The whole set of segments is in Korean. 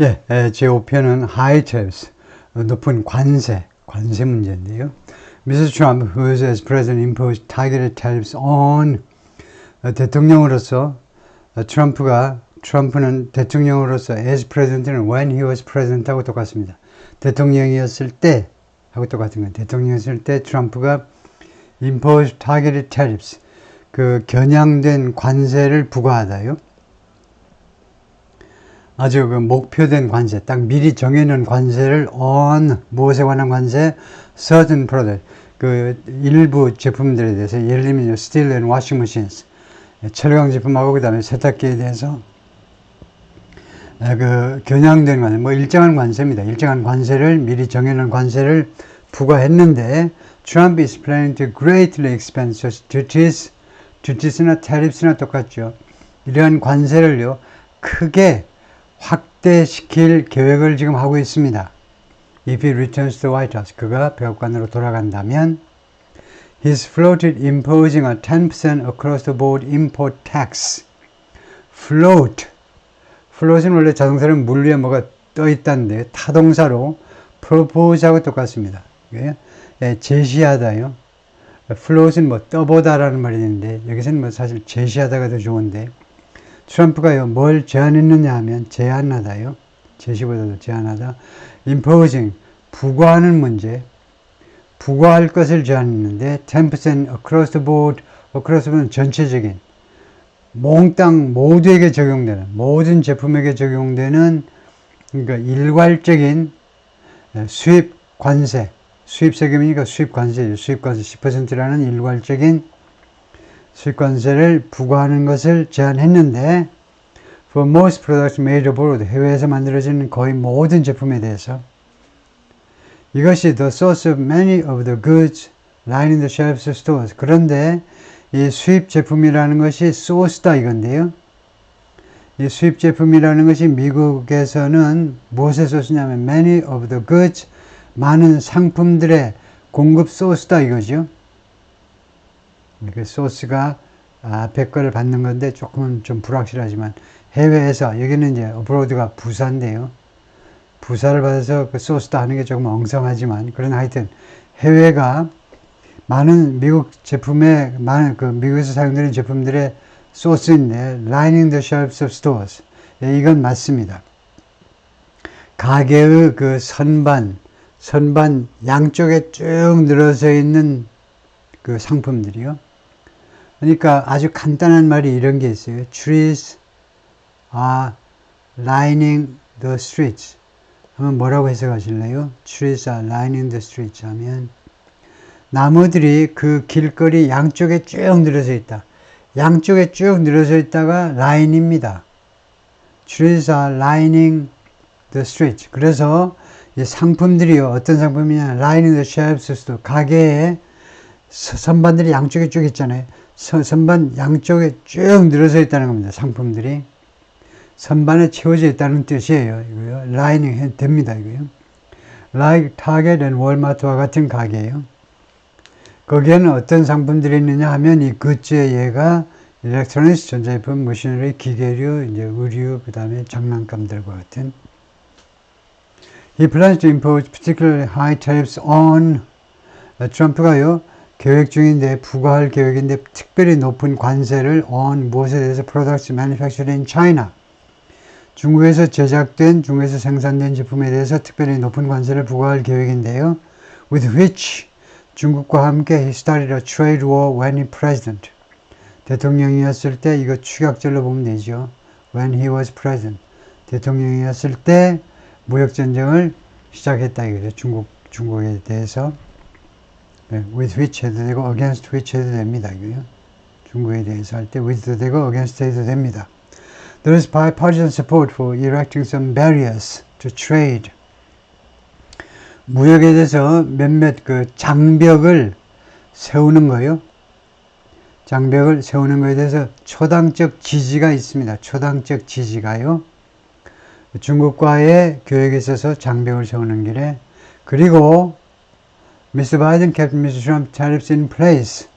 예, 제 5편은 high tariffs, 높은 관세, 관세 문제인데요. Mr. Trump, who is as president, imposed targeted tariffs on 어, 대통령으로서 어, 트럼프가 트럼프는 대통령으로서 as president는 when he was president하고 똑같습니다. 대통령이었을 때 하고 똑같은 거예요. 대통령이었을 때 트럼프가 imposed targeted tariffs 그 겨냥된 관세를 부과하다요. 아주 그 목표된 관세, 딱 미리 정해놓은 관세를 on 무엇에 관한 관세, certain product 그 일부 제품들에 대해서 예를 들면 steel and washing machines 철강 제품하고 그다음에 세탁기에 대해서 아, 그 겨냥된 관세, 뭐 일정한 관세입니다. 일정한 관세를 미리 정해놓은 관세를 부과했는데 Trump is planning to greatly expand such duties, duties나 tariffs나 똑같죠. 이러한 관세를요 크게 확대시킬 계획을 지금 하고 있습니다. If he returns to White House, 그가 백악관으로 돌아간다면 He's floated imposing a 10% across the board import tax. float. float은 원래 자동차는 물 위에 뭐가 떠 있다는데 타동사로 propose하고 똑같습니다. 예, 예, 제시하다요. float은 뭐 떠보다라는 말이 있는데 여기서는 뭐 사실 제시하다가 더 좋은데 트럼프가요 뭘 제안했느냐 하면 제안하다요. 제시보다도 제안하다. imposing 부과하는 문제 부과할 것을 제안했는데 10% across the board, across the board 전체적인 몽땅 모두에게 적용되는 모든 제품에게 적용되는 그러니까 일괄적인 수입 관세, 수입 세금이니까 수입 관세죠. 수입 관세 10%라는 일괄적인 수입 관세를 부과하는 것을 제안했는데 for most products made abroad 해외에서 만들어지는 거의 모든 제품에 대해서 이것이 the source of many of the goods lining the shelves of stores. 그런데 이 수입 제품이라는 것이 source다 이건데요. 이 수입 제품이라는 것이 미국에서는 무엇의 소스냐면 many of the goods 많은 상품들의 공급 소스다 이거죠. 그 소스가 앞에 거를 받는 건데 조금은 좀 불확실하지만 해외에서 여기는 이제 어브로드가 부사인데요. 부사를 받아서 그 소스도 하는 게 조금 엉성하지만 그러나 하여튼 해외가 많은 미국 제품에 많은 그 미국에서 사용되는 제품들의 소스인데 lining the shelves of stores 예, 이건 맞습니다. 가게의 그 선반 선반 양쪽에 쭉 늘어서 있는 그 상품들이요. 그러니까 아주 간단한 말이 이런 게 있어요. Trees are lining the streets. 하면 뭐라고 해석하실래요? Trees are lining the streets 하면 나무들이 그 길거리 양쪽에 쭉 늘어서 있다. 양쪽에 쭉 늘어서 있다가 라인입니다. Trees are lining the streets. 그래서 이 상품들이요. 어떤 상품이냐. lining the shelves. 가게에 선반들이 양쪽에 쭉 있잖아요. 선반 양쪽에 쭉 늘어서 있다는 겁니다. 상품들이. 선반에 채워져 있다는 뜻이에요. 이거요. 라이닝 됩니다. 이거요. like 타겟 앤 월마트와 같은 가게예요. 거기에는 어떤 상품들이 있느냐 하면 이 굿즈의 예가 일렉트로닉스 전자제품, 머신너리, 기계류, 이제 의류, 그 다음에 장난감들과 같은 He plans to impose particularly high tariffs on 트럼프가요 계획 중인데 부과할 계획인데 특별히 높은 관세를 on 무엇에 대해서 products manufactured in China 중국에서 제작된 중국에서 생산된 제품에 대해서 특별히 높은 관세를 부과할 계획인데요. With which 중국과 함께 he started a trade war when he president. 대통령이었을 때 이거 축약절로 보면 되죠. When he was president. 대통령이었을 때 무역 전쟁을 시작했다 이거죠. 중국 중국에 대해서 네, with which 해도 되고 against which 해도 됩니다. 이거요. 중국에 대해서 할 때 with도 되고 against 해도 됩니다. There is bipartisan support for erecting some barriers to trade. 무역에 대해서 몇몇 그 장벽을 세우는 거요. 장벽을 세우는 것에 대해서 초당적 지지가 있습니다. 초당적 지지가요. 중국과의 교역에 있어서 장벽을 세우는 길에 그리고 미스터 바이든 kept Mr. Trump tariffs in place.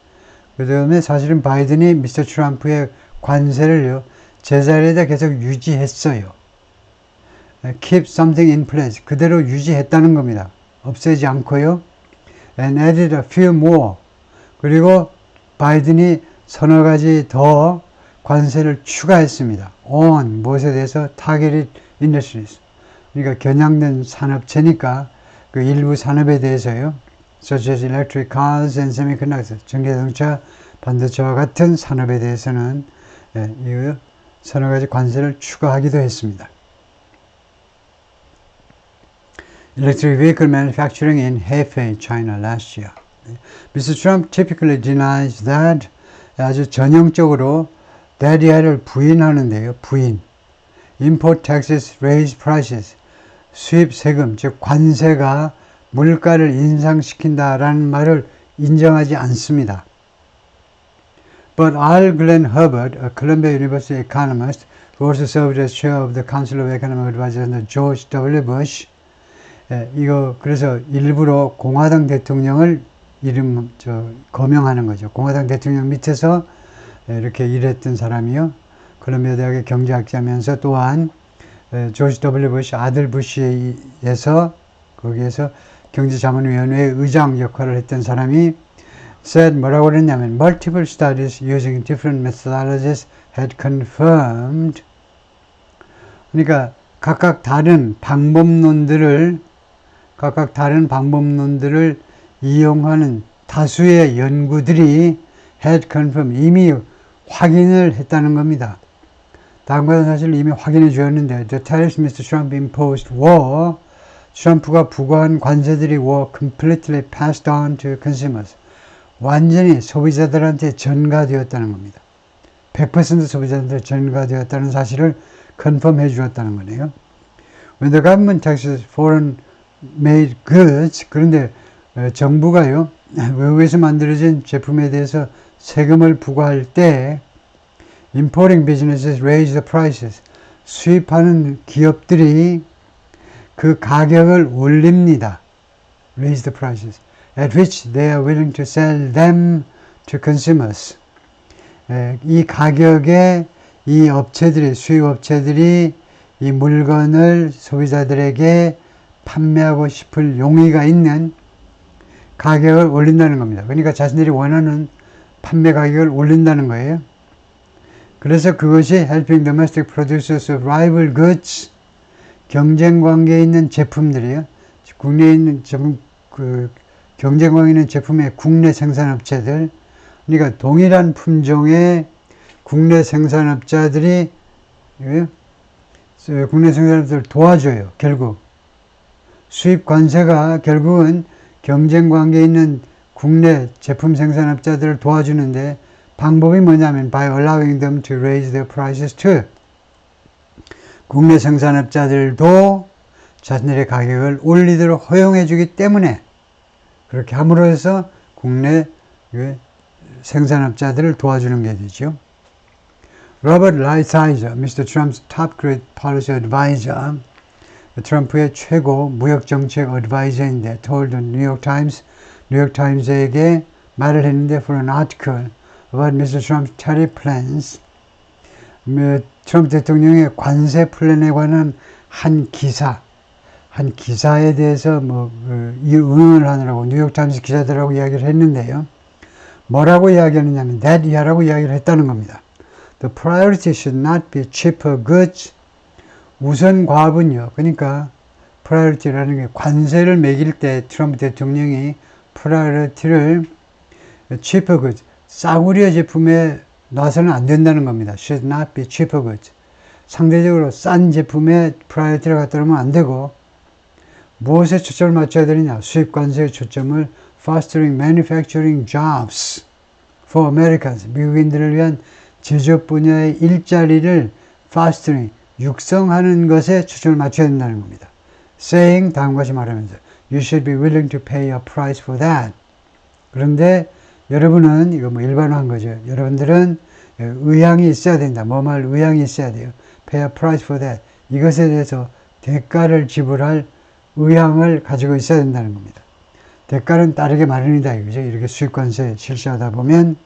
그 다음에 사실은 바이든이 미스터 트럼프의 관세를요 제자리에다 계속 유지했어요. keep something in place. 그대로 유지했다는 겁니다. 없애지 않고요. and added a few more. 그리고 바이든이 서너 가지 더 관세를 추가했습니다. on 무엇에 대해서 targeted industries. 그러니까 겨냥된 산업체니까 그 일부 산업에 대해서요. Such as electric cars and semiconductors. 전기자동차, 반도체와 같은 산업에 대해서는 예, 이 서너 가지 관세를 추가하기도 했습니다. electric vehicle manufacturing in Hefei, China last year. Mr. Trump typically denies that 아주 전형적으로 that 를 부인하는데요. 부인. import taxes raise prices. 수입 세금, 즉 관세가 물가를 인상시킨다라는 말을 인정하지 않습니다. But R. Glenn Hubbard, a Columbia University economist who also served as chair of the Council of Economic Advisors under George W. Bush, 예, 이거 그래서 일부러 공화당 대통령을 이름 저 거명하는 거죠. 공화당 대통령 밑에서 예, 이렇게 일했던 사람이요. 콜롬비아 대학의 경제학자면서 또한 예, 조지 W. 부시 아들 부시에서 거기에서 경제자문위원회 의장 역할을 했던 사람이 said 뭐라고 그랬냐면 multiple studies using different methodologies had confirmed 그러니까 각각 다른 방법론들을 각각 다른 방법론들을 이용하는 다수의 연구들이 had confirmed 이미 확인을 했다는 겁니다. 다른 것은 사실 이미 확인해 주었는데 the tariffs Mr. Trump imposed were 트럼프가 부과한 관세들이 were completely passed on to consumers. 완전히 소비자들한테 전가되었다는 겁니다. 100% 소비자들한테 전가되었다는 사실을 컨펌해 주었다는 거네요. When the government taxes foreign made goods 그런데 정부가요 외국에서 만들어진 제품에 대해서 세금을 부과할 때 importing businesses raise the prices 수입하는 기업들이 그 가격을 올립니다. raise the prices at which they are willing to sell them to consumers. 이 가격에 이 업체들이 수입 업체들이 이 물건을 소비자들에게 판매하고 싶을 용의가 있는 가격을 올린다는 겁니다. 그러니까 자신들이 원하는 판매 가격을 올린다는 거예요. 그래서 그것이 helping domestic producers of rival goods 경쟁 관계에 있는 제품들이요. 국내에 있는 제품, 그 경쟁 관계에 있는 제품의 국내 생산업체들 그러니까 동일한 품종의 국내 생산업자들이 예? 국내 생산업자를 도와줘요. 결국 수입 관세가 결국은 경쟁 관계에 있는 국내 제품 생산업자들을 도와주는데 방법이 뭐냐면 by allowing them to raise their prices too. 국내 생산업자들도 자신들의 가격을 올리도록 허용해 주기 때문에 그렇게 함으로 해서 국내 생산업자들을 도와주는 게 되죠. 로버트 라이사이저, Mr. Trump's top grade policy advisor, 트럼프의 최고 무역 정책 어드바이저인데 told the New York Times, 뉴욕 타임즈에게 말을 했는데 for an article about Mr. Trump's tariff plans. 트럼프 대통령의 관세 플랜에 관한 한 기사, 한 기사에 대해서 뭐, 그, 응원을 하느라고 뉴욕타임스 기자들하고 이야기를 했는데요. 뭐라고 이야기하느냐면, that 이하라고 이야기를 했다는 겁니다. The priority should not be cheaper goods. 우선 과업은요. 그러니까, priority라는 게 관세를 매길 때 트럼프 대통령이 priority를 cheaper goods, 싸구려 제품에 놔서는 안 된다는 겁니다. should not be cheaper goods. 상대적으로 싼 제품에 프라이어티를 갖다 놓으면 안 되고 무엇에 초점을 맞춰야 되느냐? 수입 관세의 초점을 fostering manufacturing jobs for Americans. 미국인들을 위한 제조업 분야의 일자리를 fostering, 육성하는 것에 초점을 맞춰야 된다는 겁니다. saying, 다음과 같이 말하면서 you should be willing to pay a price for that. 그런데 여러분은 이거 뭐 일반화한 거죠. 여러분들은 의향이 있어야 된다. 뭐말 의향이 있어야 돼요. Pay a price for that. 이것에 대해서 대가를 지불할 의향을 가지고 있어야 된다는 겁니다. 대가는 따르게 마련이다. 이거죠. 이렇게 수익관세 실시하다 보면